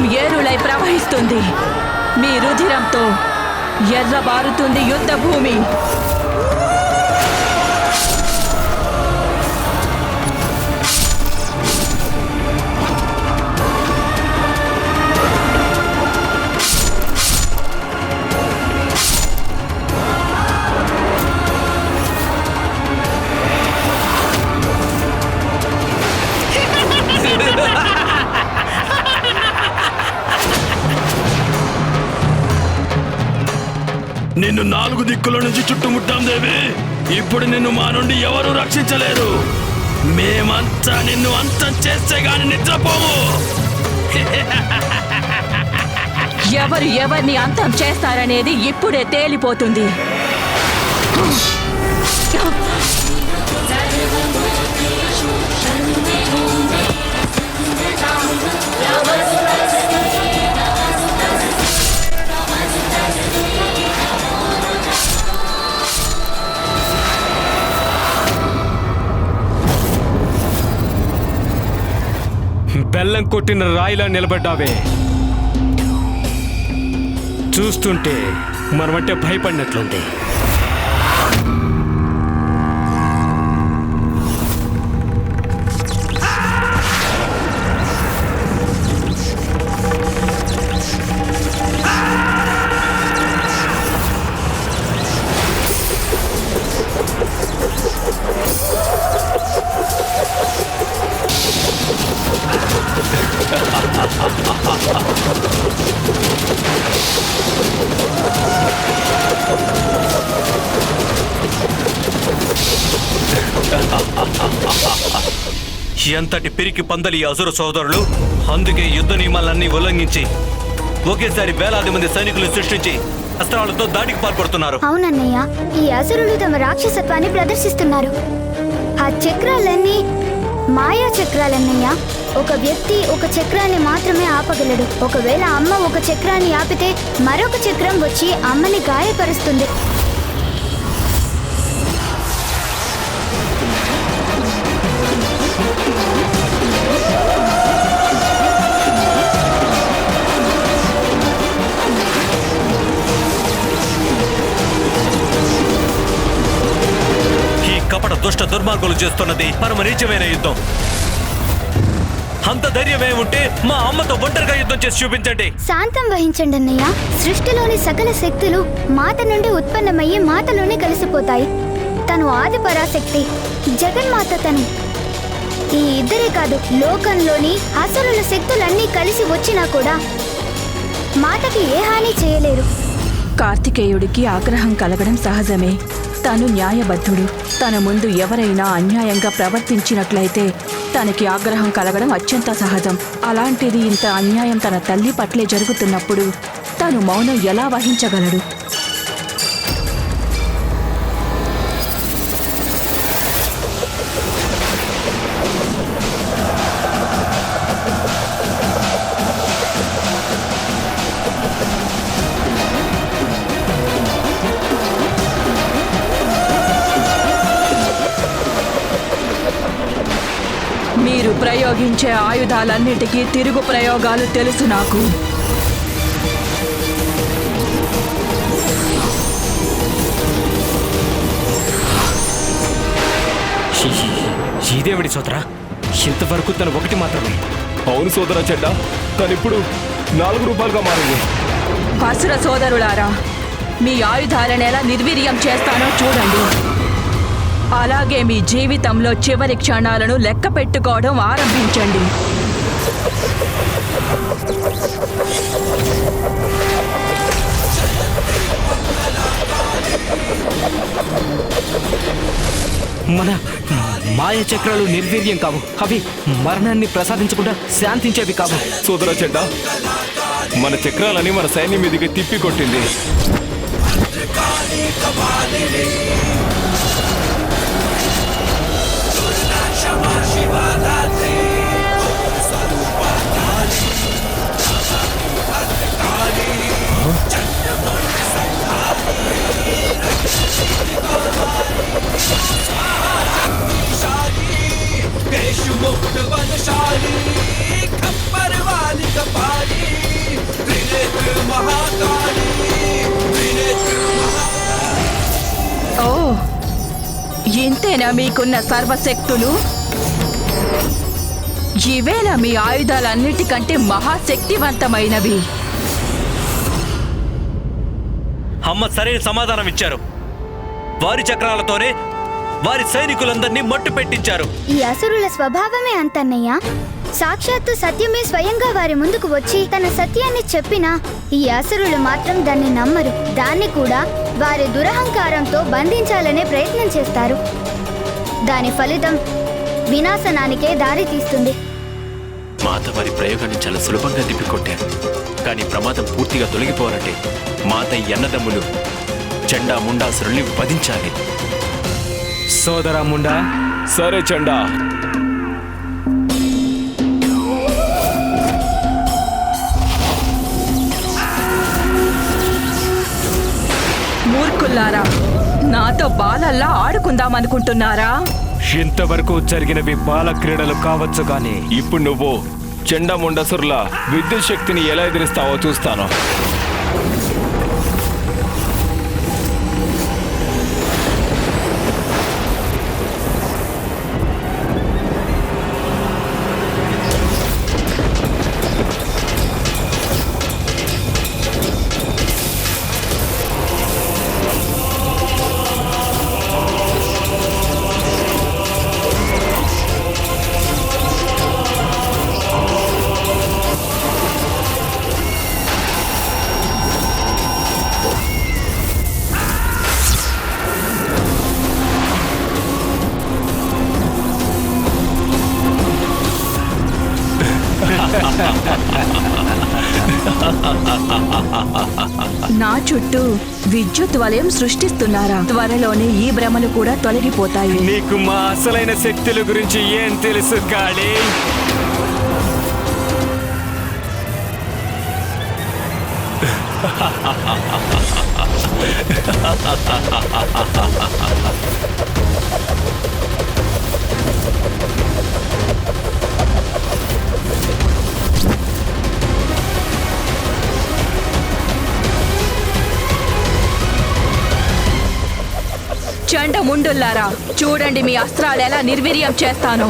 రక్తం ఏరులై ప్రవహిస్తుంది. మీ రుధిరంతో ఎర్రబారుతుంది యుద్ధ నిన్ను నాలుగు దిక్కుల నుంచి చుట్టుముట్టాం దేవి. ఇప్పుడు నిన్ను మా నుండి ఎవరు రక్షించలేరు మేమంతా నిన్ను అంతం చేస్తే గాని నిద్రపోము. ఎవరు ఎవరిని అంతం చేస్తారనేది ఇప్పుడే తేలిపోతుంది. బెల్లం కొట్టిన రాయిలా నిలబడ్డావే. చూస్తుంటే మనమంటే భయపడినట్లుంది. ఎంతటి పిరికి పందలి అసుర సోదరులు? అందుకే యుద్ధ నియమాలన్నీ ఉల్లంఘించి ఒకేసారి వేలాది మంది సైనికులు సృష్టించి అస్త్రాలతో దాడికి పాల్పడుతున్నారు. అవునన్నయ్య ఈ అసురులు తమ రాక్షసత్వాన్ని ప్రదర్శిస్తున్నారు. ఆ చక్రాలన్నీ మాయా చక్రాలన్నయ్య. ఒక వ్యక్తి ఒక చక్రాన్ని మాత్రమే ఆపగలడు. ఒకవేళ అమ్మ ఒక చక్రాన్ని ఆపితే మరొక చక్రం వచ్చి అమ్మని గాయపరుస్తుంది. దుష్ట దుర్మార్గులు చేస్తున్నది పరమ నీచమైన యుద్ధం. అంత ధైర్యమే ఉంటే మా అమ్మతో ఒంటరిగా యుద్ధం చేసి చూపించండి. శాంతం వహించండి అన్నయ్య. సృష్టిలోని సకల శక్తులు మాత నుండి ఉత్పన్నమయ్యి మాతలోనే కలిసిపోతాయి. తను ఆది పరాశక్తి జగన్మాత తను. ఈ ఇద్దరే కాదు లోకంలోని అసురుల శక్తులన్నీ కలిసి వచ్చినా కూడా మాతకి ఏ హాని చేయలేరు. కార్తికేయుడికి ఆగ్రహం కలగడం సహజమే. తను న్యాయబద్ధుడు. తన ముందు ఎవరైనా అన్యాయంగా ప్రవర్తించినట్లయితే తనకి ఆగ్రహం కలగడం అత్యంత సహజం. అలాంటిది ఇంత అన్యాయం తన తల్లి పట్లే జరుగుతున్నప్పుడు తను మౌనం ఎలా వహించగలడు? ప్రయోగించే ఆయుధాలన్నిటికీ తిరుగు ప్రయోగాలు తెలుసు నాకు. ఇదేమిటి సోదరా? ఇంతవరకు తను ఒకటి మాత్రమే. అవును సోదరా చెడ్డ తనిప్పుడు నాలుగు రూపాయలుగా మారింది. అసుర సోదరులారా మీ ఆయుధాలను ఎలా నిర్వీర్యం చేస్తానో చూడండి. అలాగే మీ జీవితంలో చివరి క్షణాలను లెక్క పెట్టుకోవడం ఆరంభించండి. మన మాయ చక్రాలు నిర్వీర్యం కావు. అవి మరణాన్ని ప్రసాదించకుండా శాంతించేవి కావు. సోదరా చెడ్డ మన చక్రాలని మన సైన్యం మీదకి తిప్పి కొట్టింది. ఇవేనా మీకున్న సర్వశక్తులు? ఇవేనా మీ ఆయుధాలన్నిటికంటే మహాశక్తివంతమైనవి. అమ్మ సరైన సమాధానం ఇచ్చారు. వారి చక్రాలతోనే వారి సైనికులందరినీ మట్టు పెట్టించారు. ఈ అసురుల స్వభావమే అంతన్నయ్య. సాక్షాత్తు సత్యమే స్వయంగా వారి ముందుకు వచ్చి తన సత్యాన్ని చెప్పినా ఈ అసురులు మాత్రం దాన్ని నమ్మరు. దాన్ని కూడా వారి దురహంకారంతో బంధించాలనే ప్రయత్నం చేస్తారు. దాని ఫలితం వినాశనానికే దారి తీస్తుంది. మాత వారి ప్రయోగాన్ని చాలా సులభంగా తిప్పికొట్టారు. కానీ ప్రమాదం పూర్తిగా తొలగిపోవాలంటే మాత ఈ అన్నదమ్ములు చెండా ముండాసురుల్ని వధించాలి. సోదరా ముండా సరే చెండా. నాతో బాలల్లా ఆడుకుందాం అనుకుంటున్నారా? ఇంతవరకు జరిగినవి బాల క్రీడలు కావచ్చు కానీ ఇప్పుడు నువ్వు చెండముండసుర్ల విద్యుత్ శక్తిని ఎలా ఎదిరిస్తావో చూస్తాను. విద్యుత్ వలయం సృష్టిస్తున్నారా? త్వరలోనే ఈ భ్రమలు కూడా తొలగిపోతాయి. నీకు మా అసలైన శక్తుల గురించి ఏం తెలుసు కాళీ? ముండుల్లారా చూడండి మీ అస్త్రాలు ఎలా నిర్వీర్యం చేస్తాను.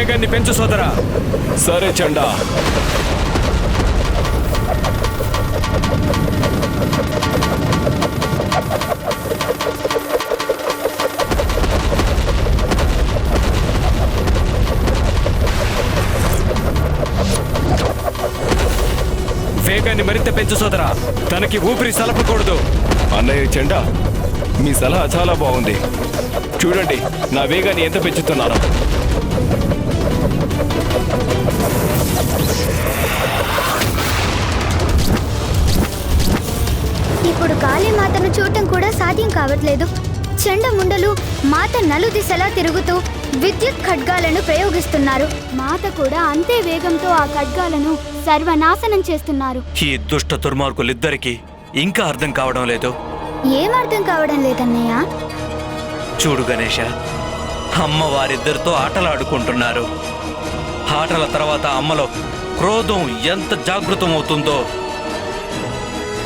వేగాన్ని పెంచు సోదరా. సరే చెండా. వేగాన్ని మరింత పెంచు సోదరా. తనకి ఊపిరి సలపకూడదు. అన్నయ్య చెండా మీ సలహా చాలా బాగుంది. చూడండి నా వేగాన్ని ఎంత పెంచుతున్నారో చూడటం కూడా సాధ్యం కావట్లేదు. చెండముండలు మాత నలుదిశలా తిరుగుతూ విద్యుత్ ఖడ్గాలను ప్రయోగిస్తున్నారు. మాత కూడా అంతే వేగంతో ఆ ఖడ్గాలను సర్వనాశనం చేస్తున్నారు. ఈ దుష్ట దుర్మార్గులిద్దరికీ ఇంకా అర్థం కావడం లేదు. ఏం అర్థం కావడం లేదన్నయ్య? చూడు గణేష అమ్మ వారిద్దరితో ఆటలాడుకుంటున్నారు. ఆటల తర్వాత అమ్మలో క్రోధం ఎంత జాగృతం అవుతుందో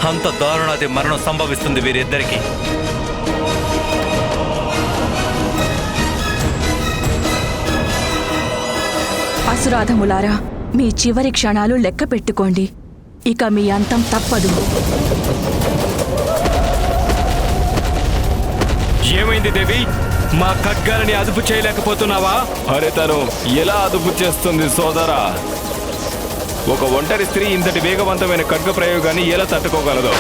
అంత దారుణాది మరణం సంభవిస్తుంది వీరిద్దరికి. అసురాధములారా మీ చివరి క్షణాలు లెక్క పెట్టుకోండి. ఇక మీ అంతం తప్పదు. ఏమైంది దేవి? మా ఖడ్గాలని అదుపు చేయలేకపోతున్నావా? అరే తను ఎలా అదుపు చేస్తుంది సోదరా? ఒక ఒంటరి స్త్రీ ఇంతటి వేగవంతమైన ఖడ్గ ప్రయోగాన్ని ఎలా తట్టుకోగలదు.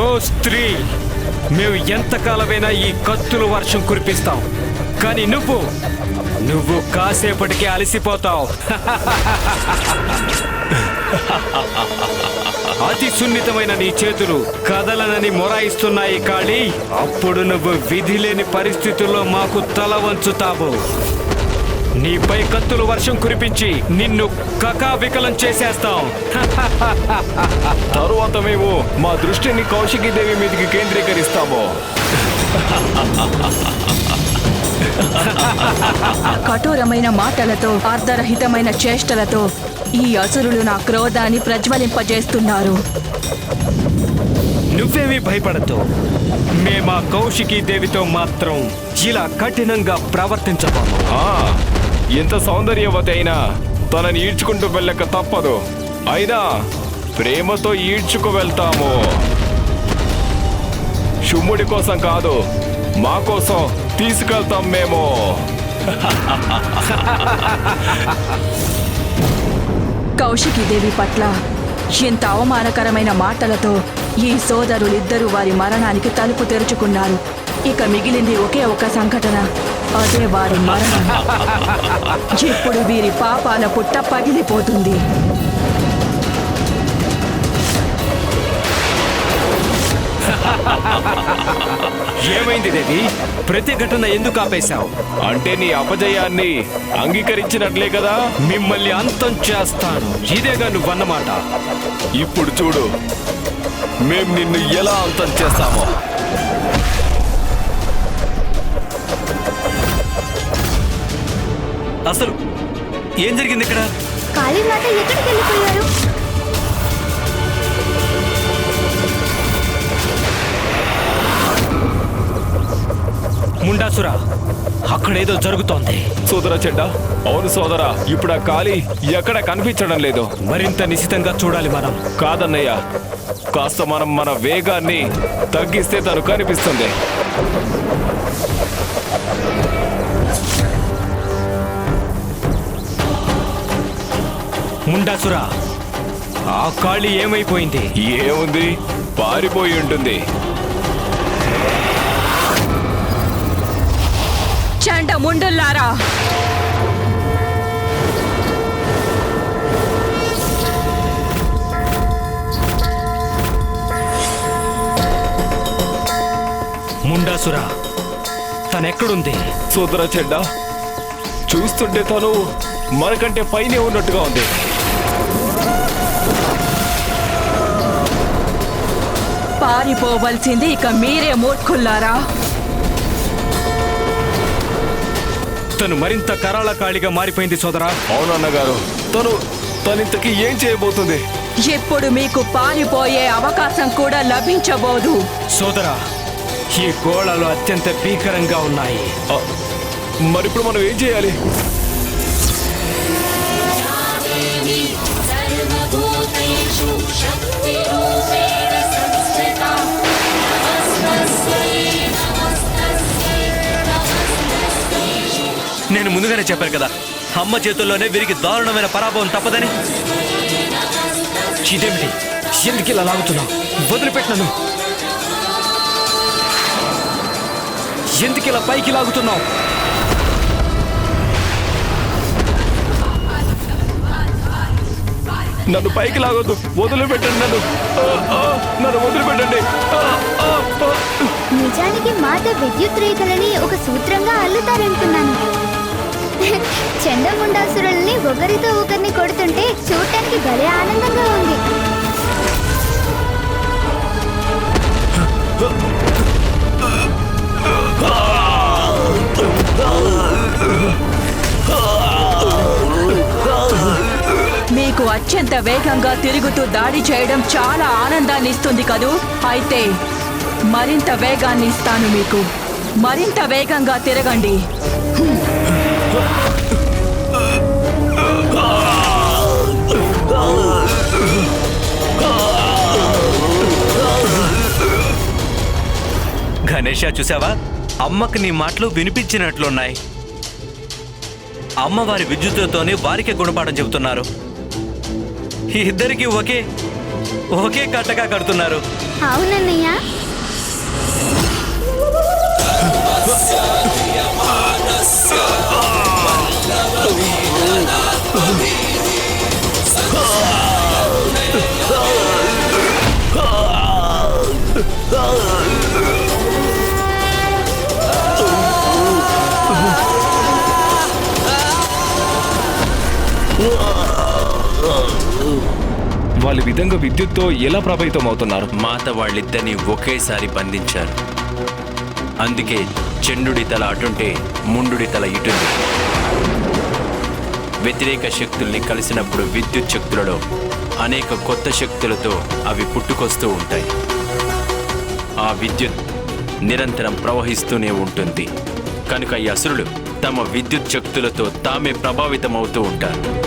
ఓ స్త్రీ మేము ఎంతకాలమైనా ఈ కత్తుల వర్షం కురిపిస్తాం. కానీ నువ్వు నువ్వు కాసేపటికే అలసిపోతావు. అతి సున్నితమైన నీ చేతులు కదలనని మొరాయిస్తున్నాయి కాళీ. అప్పుడు నువ్వు విధి లేని పరిస్థితుల్లో మాకు తల వంచుతావు. నీపై కత్తులు వర్షం కురిపించి నిన్ను కకావికలం చేసేస్తాం. తరువాత మేము మా దృష్టిని కౌశికీదేవి మీదకి కేంద్రీకరిస్తాము. కఠోరమైన మాటలతో అర్ధరహితమైన చేష్టలతో ఈ అసురులు నా క్రోధాన్ని ప్రజ్వలింపజేస్తున్నారు. నువ్వేమీ భయపడద్దు. మేమా కౌశికీ దేవితో మాత్రం ఇలా కఠినంగా ప్రవర్తించబోము. ఆ, ఎంత సౌందర్యవతి అయినా తనని ఈడ్చుకుంటూ వెళ్ళక తప్పదు. అయినా ప్రేమతో ఈడ్చుకు వెళ్తాము. శుమ్ముడి కోసం కాదు మా కోసం తీసుకెళ్తాం మేము. కౌశికీదేవి పట్ల ఇంత అవమానకరమైన మాటలతో ఈ సోదరులిద్దరూ వారి మరణానికి తలుపు తెరుచుకున్నారు. ఇక మిగిలింది ఒకే ఒక సంఘటన. అదే వారి మరణం. ఇప్పుడు వీరి పాపాల పుట్ట పగిలిపోతుంది. ఏమైంది దేవి? ప్రతిఘటన ఎందుకు ఆపేశావు? అంటే నీ అపజయాన్ని అంగీకరించినట్లే కదా? మిమ్మల్ని అంతం చేస్తాను. ఇదేగా నువ్వన్నమాట. ఇప్పుడు చూడు. మేం నిన్ను ఎలా అంతం చేస్తామో. అసలు ఏం జరిగింది ఇక్కడ? కాళీమాత ఎక్కడికి వెళ్ళిపోయారు ముండాసురా అక్కడేదో జరుగుతోంది. సోదరా చెడ్డ అవును సోదరా ఇప్పుడు ఆ ఖాళీ ఎక్కడ కనిపించడం లేదు. మరింత నిశితంగా చూడాలి మనం. కాదన్నయ్య కాస్త మనం మన వేగాన్ని తగ్గిస్తే తను కనిపిస్తుంది. ముండాసురా ఆ కాళీ ఏమైపోయింది? ఏముంది? పారిపోయి ఉంటుంది. చండ ముండుల్లారా ముండాసురా తనెక్కడుంది? సోదరా చెడ్డ చూస్తుంటే తను మనకంటే పైనే ఉన్నట్టుగా ఉంది. పారిపోవలసింది ఇక మీరే మూర్ఖుల్లారా. తను మరింత కరాళ కాళిగా మారిపోయింది సోదరా. అవునన్నగారు. తను తనింతకి ఏం చేయబోతుంది? ఇప్పుడు మీకు పారిపోయే అవకాశం కూడా లభించబోదు. సోదరా ఈ గోళాలు అత్యంత భీకరంగా ఉన్నాయి. మరిప్పుడు మనం ఏం చేయాలి? నేను ముందుగానే చెప్పాను కదా అమ్మ చేతుల్లోనే వీరికి దారుణమైన పరాభవం తప్పదని. ఇదేమిటి? ఎందుకు ఇలా లాగుతున్నావు? వదిలిపెట్టినను ఎందుకు ఇలా పైకి లాగుతున్నావు? నన్ను పైకి లాగొద్దు వదిలిపెట్టండి నన్ను. నన్ను వదిలిపెట్టండి. ఆ, ఆ, ఆ. నిజానికి మాత విద్యుత్ రేఖలని ఒక సూత్రంగా అల్లుతారనుకున్నాను చండముండాసురుల్ని ఒకరితో ఒకరిని కొడుతుంటే చూడటానికి భలే ఆనందంగా ఉంది. మీకు అత్యంత వేగంగా తిరుగుతూ దాడి చేయడం చాలా ఆనందాన్ని ఇస్తుంది కదూ? అయితే మరింత వేగాన్ని ఇస్తాను మీకు. మరింత వేగంగా తిరగండి. గణేష చూసావా? అమ్మకి నీ మాటలు వినిపించినట్లున్నాయి. అమ్మవారి విద్యుత్తుతోనే వారికే గుణపాఠం చెబుతున్నారు. ఇద్దరికి ఒకే ఒకే కట్టగా కడుతున్నారు. అవునన్నయ్య. వాళ్ళ విధంగా విద్యుత్తో ఎలా ప్రభావితం అవుతున్నారు? మాత వాళ్ళిద్దరిని ఒకేసారి బంధించారు. అందుకే చండుడి తల అటుంటే ముండుడి తల ఇటుంది. వ్యతిరేక శక్తుల్ని కలిసినప్పుడు విద్యుత్ శక్తులలో అనేక కొత్త శక్తులతో అవి పుట్టుకొస్తూ ఉంటాయి. ఆ విద్యుత్ నిరంతరం ప్రవహిస్తూనే ఉంటుంది. కనుక ఈ అసురులు తమ విద్యుత్ శక్తులతో తామే ప్రభావితమవుతూ ఉంటారు.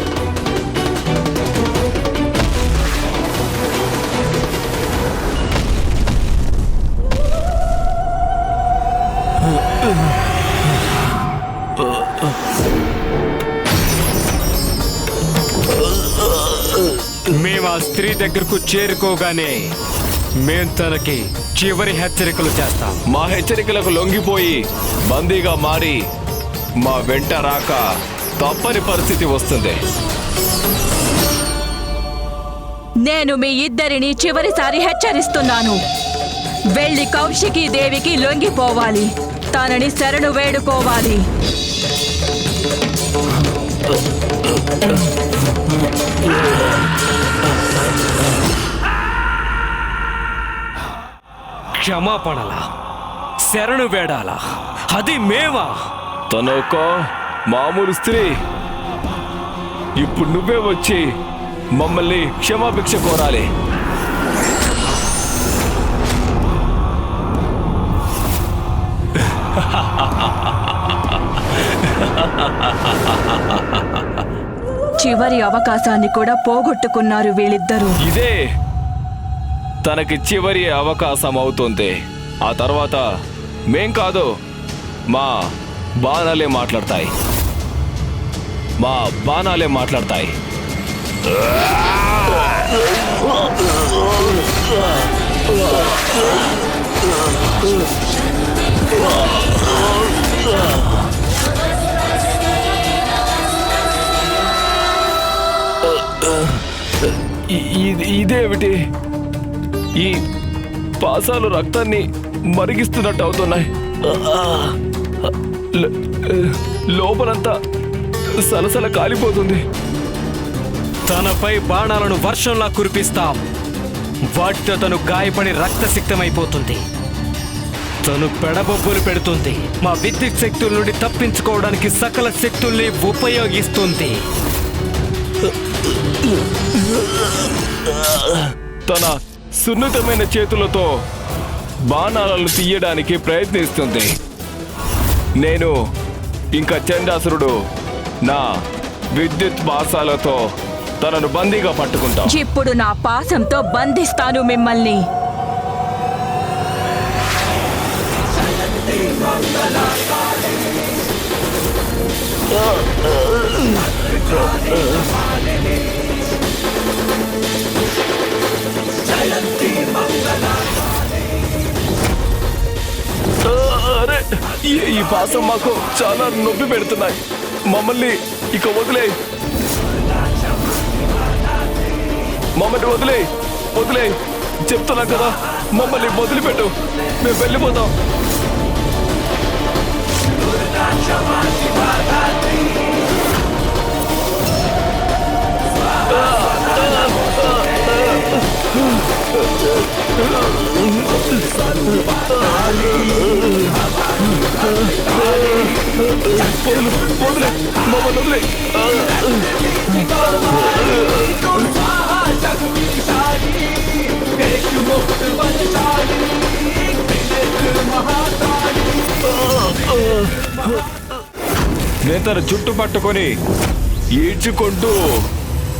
స్త్రీ దగ్గరకు చేరుకోగానే మేం తనకి చివరి హెచ్చరికలు చేస్తాం. మా హెచ్చరికలకు లొంగిపోయి బందీగా మారి మా వెంట రాక తప్పని పరిస్థితి వస్తుంది. నేను మీ ఇద్దరిని చివరిసారి హెచ్చరిస్తున్నాను. వెళ్ళి కౌశికీ దేవికి లొంగిపోవాలి. తనని శరణు వేడుకోవాలి. క్షమాపణలా శరణు వేడాలా అది మేమా? తను ఒక మామూలు స్త్రీ ఇప్పుడు నువ్వే వచ్చి మమ్మల్ని క్షమాభిక్ష కోరాలి. చివరి అవకాశాన్ని కూడా పోగొట్టుకున్నారు వీళ్ళిద్దరూ. ఇదే తనకి చివరి అవకాశం అవుతుంది ఆ తర్వాత మేం కాదు మా బాణాలే మాట్లాడతాయి. మా బాణాలే మాట్లాడతాయి. ఇది- ఇదేమిటి? ఈ పాసాలు రక్తాన్ని మరిగిస్తున్నట్టు అవుతున్నాయి. లోపలంతా సలసల కాలిపోతుంది. తనపై బాణాలను వర్షంలా కురిపిస్తాం. వాటితో తను గాయపడి రక్తసిక్తమైపోతుంది. తను పెడబొబ్బులు పెడుతుంది. మా విద్యుత్ శక్తుల నుండి తప్పించుకోవడానికి సకల శక్తుల్ని ఉపయోగిస్తుంది. తన సున్నితమైన చేతులతో బాణాలను తీయడానికి ప్రయత్నిస్తుంది. నేను ఇంకా చండాసురుడు నా విద్యుత్ బాసాలతో తనను బందీగా పట్టుకుంటాం. ఇప్పుడు నా పాసంతో బంధిస్తాను మిమ్మల్ని. అరే ఈ- ఈ పాసం మాకు చాలా నొప్పి పెడుతున్నాయి. మమ్మల్ని ఇక వదిలే మమ్మల్ని వదిలే వదిలే చెప్తున్నా కదా మమ్మల్ని వదిలిపెట్టు. మేము వెళ్ళిపోతాం. నేతను మమ్మల్ని చుట్టు పట్టుకొని ఈడ్చుకుంటూ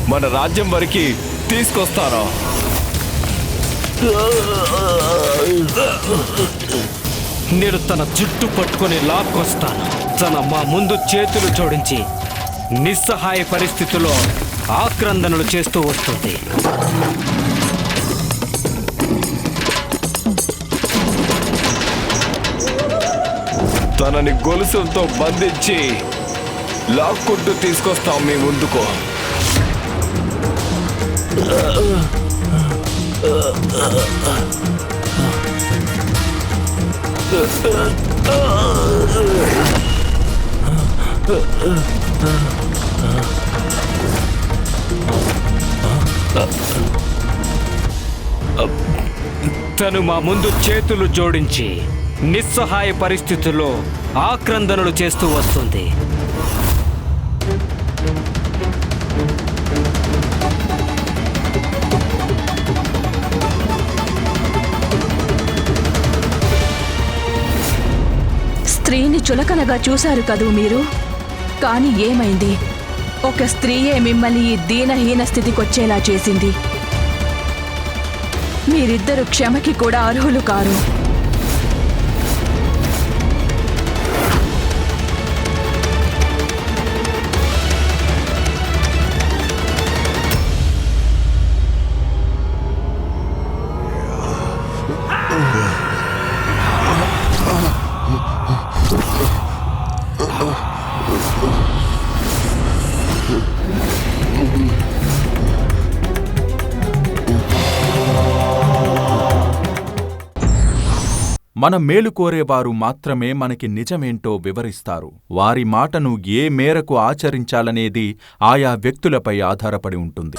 మన రాజ్యం వరకు తీసుకొస్తారా నేను తన జుట్టు పట్టుకొని లాక్కొస్తాను. తన మా ముందు చేతులు జోడించి నిస్సహాయ పరిస్థితిలో ఆక్రందనలు చేస్తూ వస్తుంది. తనని గొలుసులతో బంధించి లాక్కుంటూ తీసుకొస్తాం మీ ముందుకు. తను మా ముందు చేతులు జోడించి నిస్సహాయ పరిస్థితుల్లో ఆక్రందనలు చేస్తూ వస్తుంది. స్త్రీని చులకనగా చూశారు కదూ మీరు? కానీ ఏమైంది? ఒక స్త్రీయే మిమ్మల్ని ఈ దీనహీన స్థితికొచ్చేలా చేసింది. మీరిద్దరు క్షమకి కూడా అర్హులు కారు. మన మేలు కోరేవారు మాత్రమే మనకి నిజమేంటో వివరిస్తారు. వారి మాటను ఏ మేరకు ఆచరించాలనేది ఆయా వ్యక్తులపై ఆధారపడి ఉంటుంది.